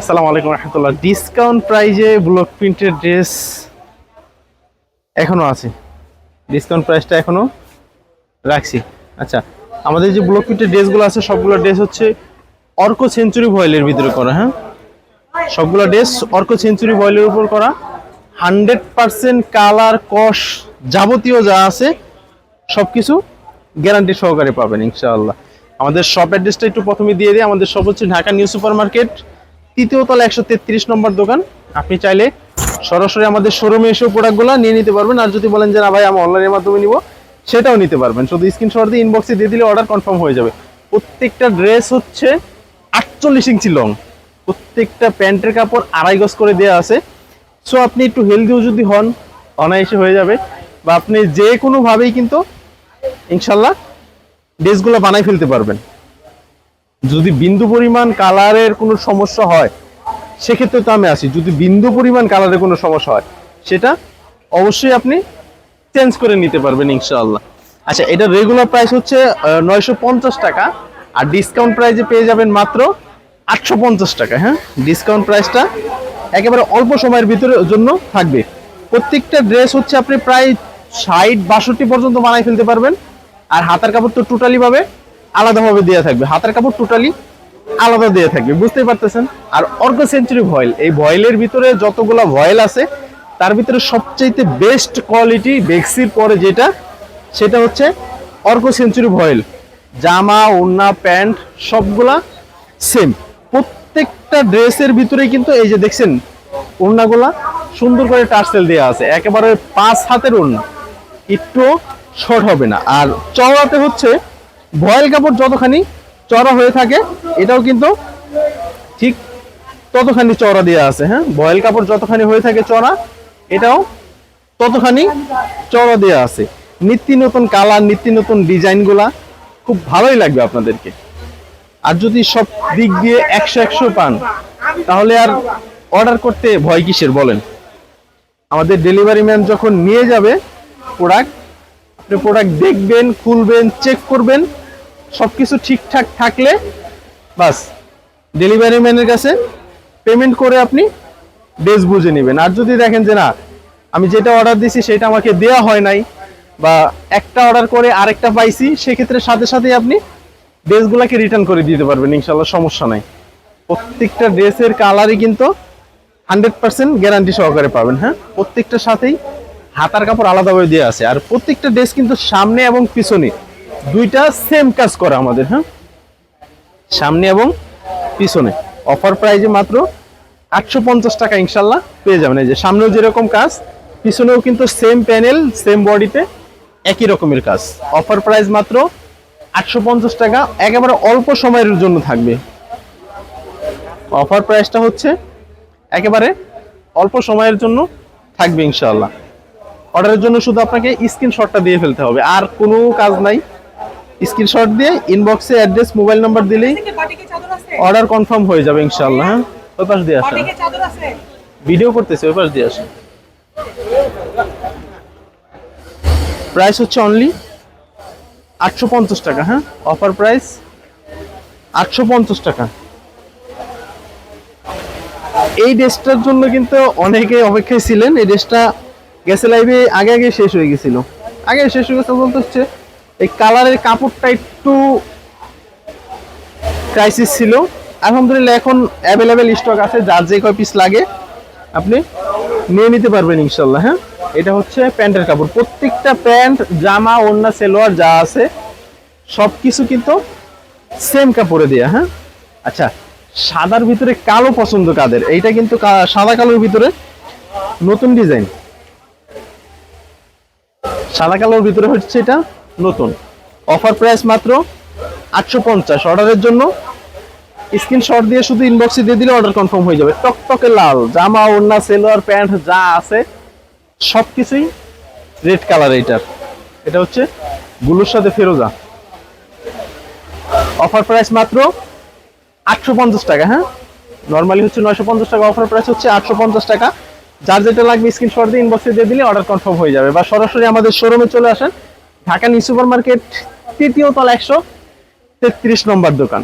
আসসালামু আলাইকুম রহমতুল্লাহ। ডিসকাউন্ট প্রাইজে ব্লক প্রিন্টের ড্রেস এখনও আছে। ডিসকাউন্ট প্রাইসটা এখনও রাখছি। আচ্ছা আমাদের যে ব্লক প্রিন্টের ড্রেসগুলো আছে, সবগুলো ড্রেস হচ্ছে অর্ক সেঞ্চুরি ভয়েলের ভিতরে করা হ্যাঁ? সবগুলো ড্রেস অর্ক সেঞ্চুরি ভয়েলের উপর করা। হান্ড্রেড পার্সেন্ট কালার, কস যাবতীয় যা আছে সব কিছু গ্যারান্টি সহকারে পাবেন, ইনশাআল্লাহ। আমাদের শপ অ্যাড্রেসটা একটু প্রথমে দিয়ে দিই। আমাদের শপ হচ্ছে ঢাকা নিউ সুপার মার্কেট তৃতীয় তলা একশো তেত্রিশ নম্বর দোকান। আপনি চাইলে সরাসরি আমাদের শোরুমে এসেও প্রোডাক্টগুলো নিয়ে নিতে পারবেন। আর যদি বলেন যে, না ভাই, আমি অনলাইনের মাধ্যমে নিব, সেটাও নিতে পারবেন। শুধু স্ক্রিনশট দিয়ে ইনবক্সে দিয়ে দিলে অর্ডার কনফার্ম হয়ে যাবে। প্রত্যেকটা ড্রেস হচ্ছে আটচল্লিশ ইঞ্চি লং প্রত্যেকটা প্যান্টের কাপড় আড়াই গজ করে দেওয়া আছে। সো আপনি একটু হেলদিও যদি হন, অনায়াসে হয়ে যাবে। বা আপনি যে কোনোভাবেই কিন্তু, ইনশাল্লাহ ড্রেসগুলো বানাই ফেলতে পারবেন। যদি বিন্দু পরিমাণ কালারের কোনো সমস্যা হয়, সেক্ষেত্রে তো আমি আসি। যদি বিন্দু পরিমাণ কালারের কোনো সমস্যা হয়, সেটা অবশ্যই আপনি চেঞ্জ করে নিতে পারবেন ইনশাআল্লাহ। আচ্ছা এটা রেগুলার প্রাইস হচ্ছে নয়শো পঞ্চাশ টাকা, আর ডিসকাউন্ট প্রাইসে পেয়ে যাবেন মাত্র আটশো পঞ্চাশ টাকা হ্যাঁ? ডিসকাউন্ট প্রাইসটা একেবারে অল্প সময়ের ভিতরে জন্য থাকবে। প্রত্যেকটা ড্রেস হচ্ছে আপনি প্রায় ষাট বাষট্টি পর্যন্ত বানাই ফেলতে পারবেন, আর হাতার কাপড় তো টোটালি ভাবে আলাদাভাবে দেওয়া থাকবে। হাতের কাপড় টোটালি আলাদা দেওয়া থাকবে। বুঝতেই পারতেছেন? আর অর্গ সেঞ্চুরি ভয়েল। এই ভয়েলের ভিতরে যতগুলো ভয়েল আছে, তার ভিতরে সবচাইতে বেস্ট কোয়ালিটি বেক্সির পরে যেটা, সেটা হচ্ছে অর্গ সেঞ্চুরি ভয়েল। জামা, ওড়না, প্যান্ট, সবগুলা সেম প্রত্যেকটা ড্রেসের ভিতরে কিন্তু এই যে দেখছেন, ওড়নাগুলা সুন্দর করে টার্সেল দেওয়া আছে। একেবারে পাঁচ হাতের ওড়না। একটু শর্ট হবে না। আর চওড়াতে হচ্ছে ভয়েল কাপড় যতখানি চড়া হয়ে থাকে, এটাও কিন্তু ঠিক ততখানি চড়া দেওয়া আছে হ্যাঁ? ভয়েল কাপড় যতখানি হয়ে থাকে চড়া, এটাও ততখানি চড়া দেওয়া আছে। নিত্য নতুন কালার, নিত্য নতুন ডিজাইনগুলা খুব ভালোই লাগবে আপনাদেরকে। আর যদি সব দিক দিয়ে একশো একশো পান, তাহলে আর অর্ডার করতে ভয় কিসের বলেন? আমাদের ডেলিভারি ম্যান যখন নিয়ে যাবে প্রোডাক্ট আপনি প্রোডাক্ট দেখবেন, খুলবেন চেক করবেন সব কিছু ঠিকঠাক থাকলে বাস ডেলিভারি ম্যানের কাছে পেমেন্ট করে আপনি ড্রেস বুঝে নেবেন। আর যদি দেখেন যে না, আমি যেটা অর্ডার দিছি সেটা আমাকে দেওয়া হয় নাই বা একটা অর্ডার করে আরেকটা পাইছি, সেক্ষেত্রে সাথে সাথে আপনি ড্রেসগুলোকে রিটার্ন করে দিতে পারবেন ইনশাল্লাহ সমস্যা নাই। প্রত্যেকটা ড্রেসের কালারই কিন্তু হান্ড্রেড পার্সেন্ট গ্যারান্টি সহকারে পাবেন হ্যাঁ? প্রত্যেকটার সাথেই হাতার কাপড় আলাদাভাবে দেওয়া আছে। আর প্রত্যেকটা ড্রেস কিন্তু সামনে এবং পিছনে দুইটা সেম কাজ করা আমাদের হ্যাঁ? সামনে এবং পিছনে। অফার প্রাইজে মাত্র আটশো পঞ্চাশ টাকা ইনশাল্লাহ পেয়ে যাবেন। এই যে সামনেও যেরকম কাজ, পিছনেও কিন্তু সেম প্যানেল সেম বডিতে একই রকমের কাজ। অফার প্রাইস মাত্র আটশো পঞ্চাশ টাকা, একেবারে অল্প সময়ের জন্য থাকবে। অফার প্রাইসটা হচ্ছে একেবারে অল্প সময়ের জন্য থাকবে ইনশাআল্লাহ অর্ডারের জন্য শুধু আপনাকে স্ক্রিনশটটা দিয়ে ফেলতে হবে। আর কোনো কাজ নাই। স্ক্রিনশট দিয়ে ইনবক্সে অ্যাড্রেস মোবাইল নাম্বার দিলেই অর্ডার কনফার্ম হয়ে যাবে ইনশাআল্লাহ হ্যাঁ? ওই পাশ দিয়ে আসেন। ভিডিও করতেছে ওই পাশ দিয়ে আসেন। প্রাইস হচ্ছে অনলি আটশো পঞ্চাশ টাকা হ্যাঁ? অফার প্রাইস আটশো পঞ্চাশ টাকা। এই ড্রেসটার জন্য কিন্তু অনেকে অপেক্ষায় ছিলেন। এই ড্রেসটা গেছে লাইভে আগে আগে শেষ হয়ে গেছিল। আগে শেষ হয়ে গেছে বলতে হচ্ছে, এই কালারের কাপড়টা একটু ক্রাইসিস ছিল। আলহামদুলিল্লাহ এখন অ্যাভেলেবেল স্টক আছে, যার যে কয় পিস লাগে, আপনি নিয়ে নিতে পারবেন ইনশাল্লাহ হ্যাঁ? এটা হচ্ছে প্যান্টের কাপড়। প্রত্যেকটা প্যান্ট, জামা, ওড়না, সেলোয়ার যা আছে সব কিছু কিন্তু সেম কাপড়ে দেয়া হ্যাঁ? আচ্ছা সাদার ভিতরে কালো পছন্দ কাদের? এইটা কিন্তু সাদা কালোর ভিতরে নতুন ডিজাইন সাদা কালোর ভিতরে হচ্ছে এটা নতুন। অফার প্রাইস মাত্র আটশো পঞ্চাশ। অর্ডারের জন্য স্ক্রিনশট দিয়ে শুধু ইনবক্সে দিয়ে দিলে অর্ডার কনফার্ম হয়ে যাবে। টকটকে লাল, জামা, ওড়না সেলোয়ার প্যান্ট যা আছে সব কিছুই রেড কালার এইটার এটা হচ্ছে গুলোর সাথে ফেরোজা। অফার প্রাইস মাত্র আটশো পঞ্চাশ টাকা হ্যাঁ? নর্মালি হচ্ছে নয়শো পঞ্চাশ টাকা অফার প্রাইস হচ্ছে আটশো পঞ্চাশ টাকা। যার যেটা লাগবে স্ক্রিনশট দিয়ে ইনবক্সে দিয়ে দিলে অর্ডার কনফার্ম হয়ে যাবে। বা সরাসরি আমাদের শোরুমে চলে আসেন, ঢাকা নিউ সুপার মার্কেট তৃতীয় তলা একশো তেত্রিশ নম্বর দোকান।